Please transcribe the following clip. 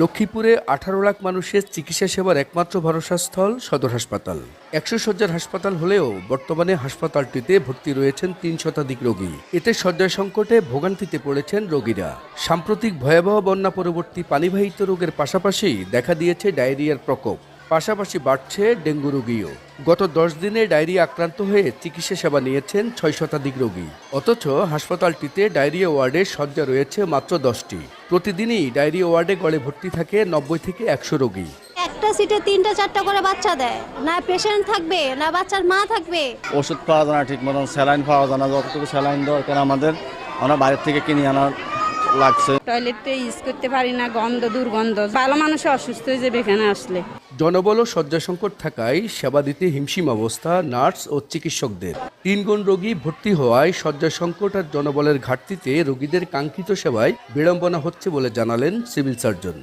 লক্ষ্মীপুরে আঠারো লাখ মানুষের চিকিৎসা সেবার একমাত্র ভরসাস্থল সদর হাসপাতাল। একশো শয্যার হাসপাতাল হলেও বর্তমানে হাসপাতালটিতে ভর্তি রয়েছেন তিন শতাধিক রোগী। এতে শয্যা সংকটে ভোগান্তিতে পড়েছেন রোগীরা। সাম্প্রতিক ভয়াবহ বন্যা পরবর্তী পানিবাহিত রোগের পাশাপাশি দেখা দিয়েছে ডায়রিয়ার প্রকোপ। পাশাপাশি বাড়ছে ডেঙ্গু রোগীও। গত দশ দিনে ডায়রিয়া আক্রান্ত হয়ে চিকিৎসা সেবা নিয়েছেন ছয় শতাধিক রোগী। অথচ হাসপাতালটিতে ডায়রিয়া ওয়ার্ডে শয্যা রয়েছে মাত্র দশটি। প্রতিদিনই ডায়রিয়া ওয়ার্ডে গড়ে ভর্তি থাকে নব্বই থেকে একশো রোগী। একটা সিটে তিনটা চারটা করে বাচ্চা দেয়। না পেশেন্ট থাকবে না বাচ্চার মা থাকবে। ওষুধ পাওয়া যায় না ঠিক মতন স্যালাইন পাওয়া যায় না যতটুকু স্যালাইন দরকার আমাদের আমরা বাইরের থেকে কিনে আনা লাগছে। টয়লেটে ইউজ করতে পারি না গন্ধ দুর্গন্ধ। ভালো মানুষ অসুস্থ হয়ে যাবে এখানে আসলে। জনবল ও শয্যা সংকট থাকায় সেবা দিতে হিমশিম অবস্থা নার্স ও চিকিৎসকদের। তিন গুণ রোগী ভর্তি হওয়ায় শয্যা সংকট আর জনবলের ঘাটতিতে রোগীদের কাঙ্ক্ষিত সেবায় বিড়ম্বনা হচ্ছে বলে জানালেন সিভিল সার্জন।